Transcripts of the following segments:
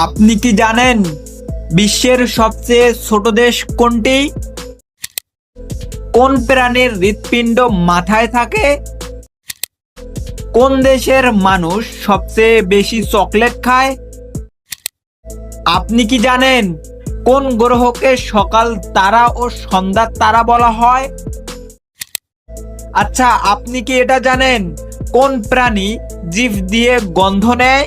আপনি কি জানেন বিশ্বের সবচেয়ে ছোট দেশ কোনটি? কোন প্রাণীর হৃৎপিণ্ড মাথায় থাকে? কোন দেশের মানুষ সবচেয়ে বেশি চকলেট খায়? আপনি কি জানেন কোন গ্রহকে সকাল তারা ও সন্ধ্যার তারা বলা হয়? আচ্ছা আপনি কি এটা জানেন কোন প্রাণী জীব দিয়ে গন্ধ নেয়?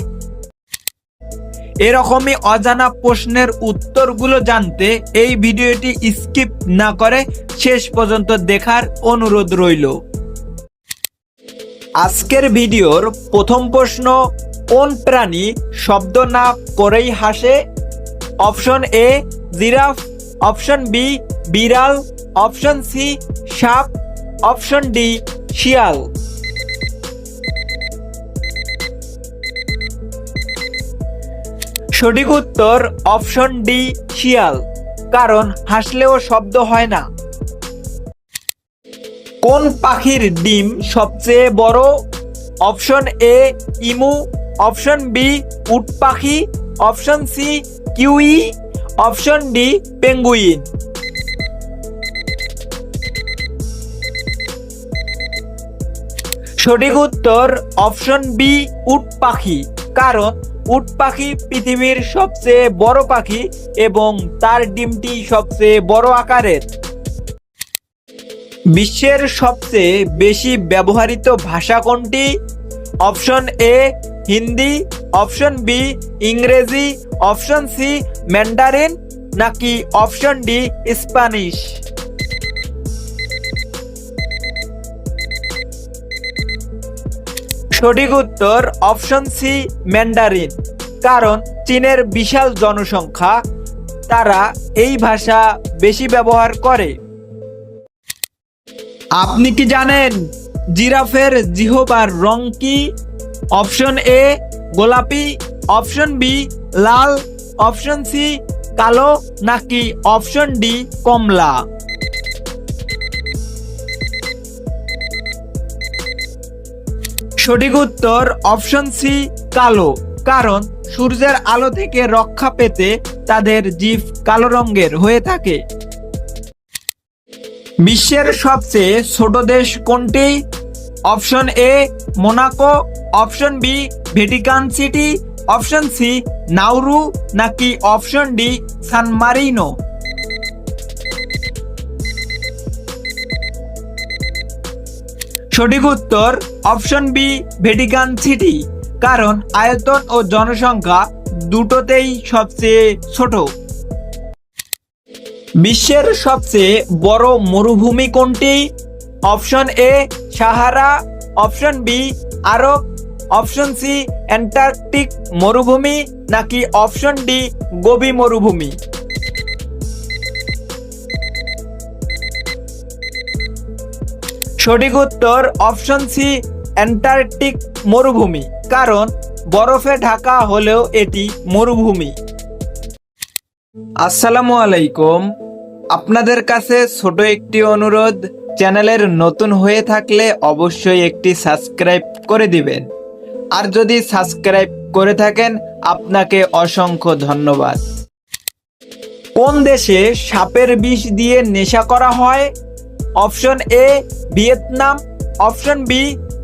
এরকমই অজানা প্রশ্নের উত্তরগুলো জানতে এই ভিডিওটি স্কিপ না করে শেষ পর্যন্ত দেখার অনুরোধ রইল। আজকের ভিডিওর প্রথম প্রশ্ন, কোন প্রাণী শব্দ না করেই হাসে? Option A, giraffe. Option B, বিড়াল। অপশন সি, সাপ। অপশন ডি, শিয়াল। সঠিক উত্তর অপশন ডি, শিয়াল। কারণ হাসলেও শব্দ হয় না। কোন পাখির ডিম সবচেয়ে বড়? অপশন এ, ইমু। অপশন বি, উট পাখি। Option C, kiwi. Option D, penguin. সঠিক উত্তর অপশন বি, উট পাখি। কারণ উট পাখি পৃথিবীর সবচেয়ে বড় পাখি এবং তার ডিমটি সবচেয়ে বড় আকারের। বিশ্বের সবচেয়ে বেশি ব্যবহৃত ভাষা কোনটি? Option A, Hindi, option B, ইংরেজি, অপশন সি, ম্যান্ডারিন, নাকি অপশন ডি, স্প্যানিশ? সঠিক উত্তর অপশন সি ম্যান্ডারিন কারণ চীনের বিশাল জনসংখ্যা, তারা এই ভাষা বেশি ব্যবহার করে। আপনি কি জানেন জিরাফের জিহবার রং কি? অপশন এ গোলাপি। অপশন বি লাল। অপশন সি কালো। নাকি অপশন ডি কমলা? সঠিক উত্তর অপশন সি কালো। কারণ সূর্যের আলো থেকে রক্ষা পেতে তাদের জিভ কালো রঙের হয়ে থাকে। বিশ্বের সবচেয়ে ছোট দেশ কোনটি? Option A Monaco option B Vatican city option C Nauru নাকি অপশন ডি সান মারিনো সঠিক উত্তর অপশন বি, ভেটিকান সিটি। কারণ আয়তন ও জনসংখ্যা দুটোতেই সবচেয়ে ছোট। বিশ্বের সবচেয়ে বড় মরুভূমি কোনটি? Option A, Sahara. Option B, Arab. Option C, Antarctic মরুভূমি। নাকি অপশন ডি গোবি মরুভূমি? সঠিক উত্তর অপশন সি, অ্যান্টার্কটিক মরুভূমি। কারণ বরফে ঢাকা হলেও এটি মরুভূমি। আসসালামু আলাইকুম। আপনাদের কাছে ছোট একটি অনুরোধ, চ্যানেলের নতুন হয়ে থাকলে অবশ্যই একটি সাবস্ক্রাইব করে দিবেন। আর যদি সাবস্ক্রাইব করে থাকেন, আপনাকে অসংখ্য ধন্যবাদ। কোন দেশে সাপের বিষ দিয়ে নেশা করা হয়? Option A Vietnam, option B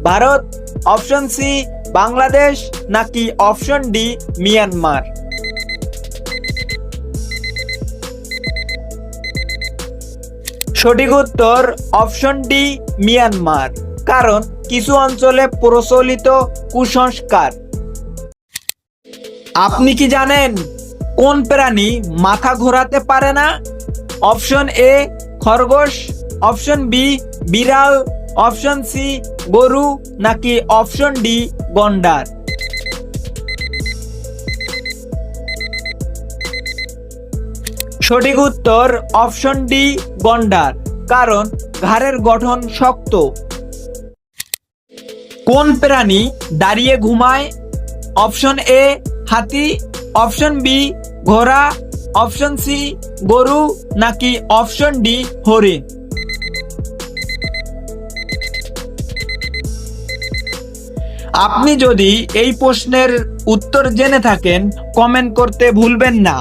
Bharat, option C Bangladesh, নাকি অপশন ডি মিয়ানমার? সঠিক উত্তর অপশন ডি মিয়ানমার, কারণ কিছু অঞ্চলে প্রচলিত কুসংস্কার। আপনি কি জানেন কোন প্রাণী মাথা ঘোরাতে পারে না? অপশন এ খরগোশ অপশন বি, বিড়াল, অপশন সি, গরু, নাকি অপশন ডি, গন্ডার? সঠিক উত্তর অপশন ডি, গন্ডার, কারণ ঘাড়ের গঠন শক্ত। কোন প্রাণী দাঁড়িয়ে ঘুমায়? অপশন এ, হাতি, অপশন বি, ঘোড়া, অপশন সি, গরু, নাকি অপশন ডি, হরিণ? আপনি যদি এই প্রশ্নের উত্তর জেনে থাকেন কমেন্ট করতে ভুলবেন না।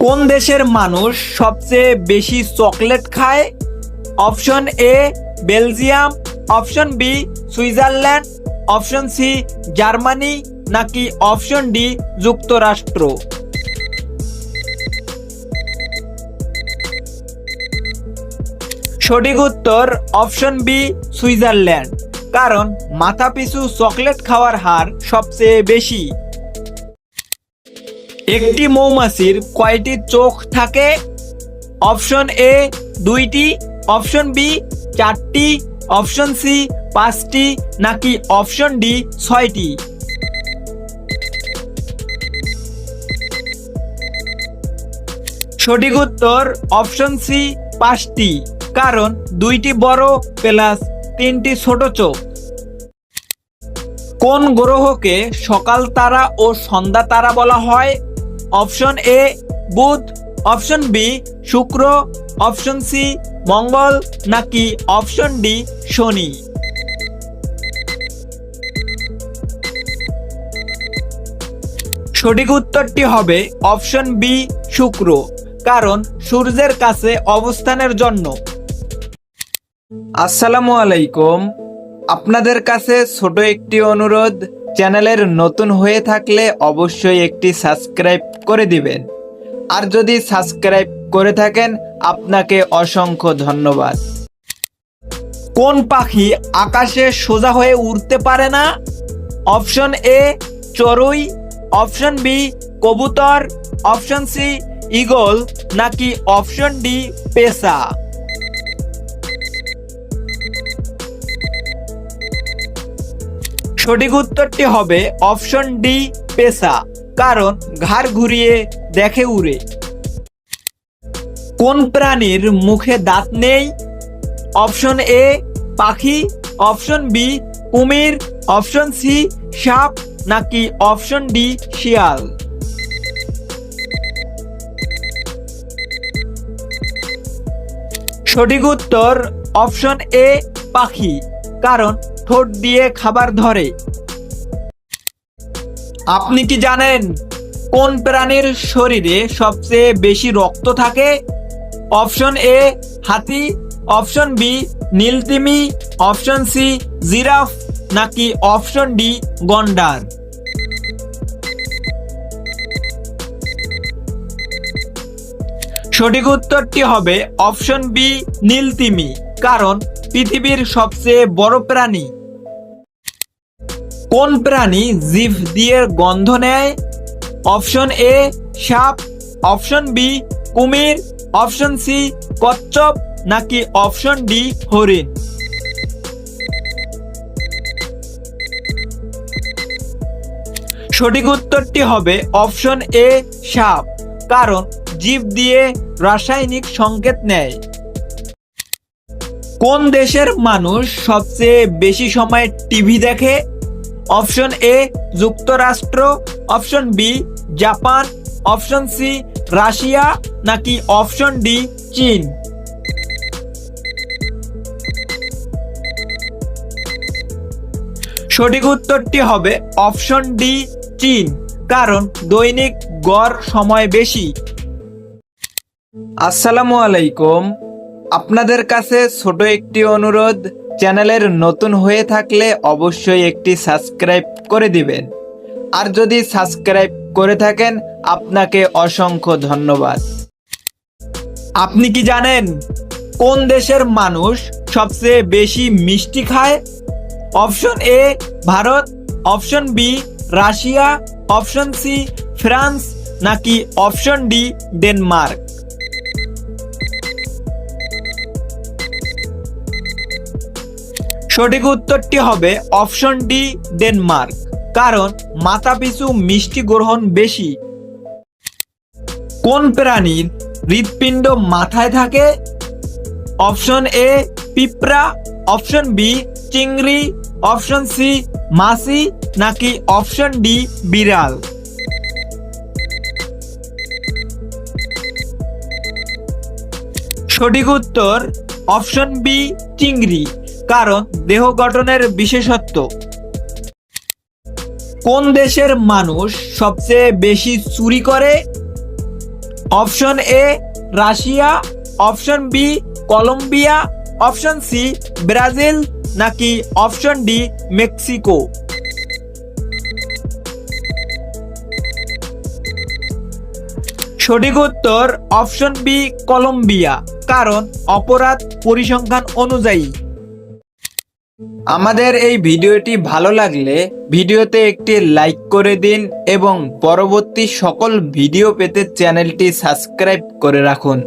কোন দেশের মানুষ সবচেয়ে বেশি চকলেট খায়? Option A Belgium. Option B Switzerland. Option C Germany. নাকি অপশন ডি যুক্তরাষ্ট্র? সঠিক উত্তর অপশন বি সুইজারল্যান্ড। কারণ মাথাপিছু চকলেট খাওয়ার হার সবচেয়ে বেশি। একটি মৌমাছির কয়টি চোখ থাকে? অপশন এ দুইটি, অপশন বি চারটি, অপশন সি পাঁচটি, নাকি অপশন ডি ছয়টি? সঠিক উত্তর অপশন সি পাঁচটি, কারণ দুইটি বড় প্লাস তিনটি ছোট চোখ। কোন গ্রহকে সকাল তারা ও সন্ধ্যা তারা বলা হয়? অপশন এ, বুধ। অপশন বি, শুক্র। অপশন সি, মঙ্গল। নাকি অপশন ডি, শনি? সঠিক উত্তরটি হবে অপশন বি, শুক্র। কারণ সূর্যের কাছে অবস্থানের জন্য। আসসালামু আলাইকুম। আপনাদের কাছে ছোট একটি অনুরোধ, চ্যানেলের নতুন হয়ে থাকলে অবশ্যই একটি সাবস্ক্রাইব করে দিবেন। আর যদি সাবস্ক্রাইব করে থাকেন, আপনাকে অসংখ্য ধন্যবাদ। কোন পাখি আকাশে সোজা হয়ে উড়তে পারে না? অপশন এ, চড়ুই, অপশন বি, কবুতর, অপশন সি ইগল নাকি অপশন ডি পেশা সঠিক উত্তরটি হবে অপশন ডি, পেশা, কারণ ঘাড় ঘুরিয়ে দেখে উড়ে। কোন প্রাণীর মুখে দাঁত নেই? অপশন এ, পাখি, অপশন বি, কুমির, অপশন সি, সাপ, নাকি অপশন ডি, শিয়াল? সঠিক উত্তর অপশন এ, পাখি, কারণ ঠোঁট দিয়ে খাবার ধরে। আপনি কি জানেন কোন প্রাণীর শরীরে সবচেয়ে বেশি রক্ত থাকে? অপশন এ হাতি, অপশন বি নীলতিমি, অপশন সি জিরাফ, নাকি অপশন ডি গন্ডার? সঠিক উত্তরটি হবে অপশন বি নীলতিমি, কারণ পৃথিবীর সবচেয়ে বড় প্রাণী? কোন প্রাণী জিভ দিয়ে গন্ধ নেয়? অপশন এ, সাপ। অপশন বি, কুমির। অপশন সি, কচ্ছপ নাকি অপশন ডি, হরিণ? সঠিক উত্তরটি হবে অপশন এ, সাপ। কারণ জীব দিয়ে রাসায়নিক সংকেত নেয়। কোন দেশের মানুষ সবচেয়ে বেশি সময় টিভি দেখে? অপশন এ যুক্তরাষ্ট্র। Option B Japan. Option C Russia. নাকি অপশন ডি চীন? সঠিক উত্তরটি হবে অপশন ডি চীন। কারণ দৈনিক গড় সময় বেশি। আসসালামু আলাইকুম। আপনাদের কাছে ছোট একটি অনুরোধ, চ্যানেলের নতুন হয়ে থাকলে অবশ্যই একটি সাবস্ক্রাইব করে দিবেন। আর যদি সাবস্ক্রাইব করে থাকেন, আপনাকে অসংখ্য ধন্যবাদ। আপনি কি জানেন কোন দেশের মানুষ সবচেয়ে বেশি মিষ্টি খায়? Option A, Bharat, option B, Russia, option C, France, নাকি অপশন ডি, ডেনমার্ক? সঠিক উত্তরটি হবে অপশন ডি, ডেনমার্ক, কারণ মাথাপিছু মিষ্টি গ্রহণ বেশি। কোন প্রাণীর হৃৎপিণ্ড মাথায় থাকে? অপশন এ, পিঁপড়া, অপশন বি, চিংড়ি, অপশন সি, মাছি, নাকি অপশন ডি, বিড়াল? সঠিক উত্তর অপশন বি, চিংড়ি। কারণ দেহ গঠনের বিশেষত্ব। কোন দেশের মানুষ সবচেয়ে বেশি চুরি করে? Option A, Russia, option B, Colombia, option C, Brazil, নাকি অপশন ডি, মেক্সিকো? সঠিক উত্তর অপশন বি, কলম্বিয়া, কারণ অপরাধ পরিসংখ্যান অনুযায়ী। আমাদের এই ভিডিওটি ভালো লাগলে ভিডিওতে একটি লাইক করে দিন এবং পরবর্তী সকল ভিডিও পেতে চ্যানেলটি সাবস্ক্রাইব করে রাখুন।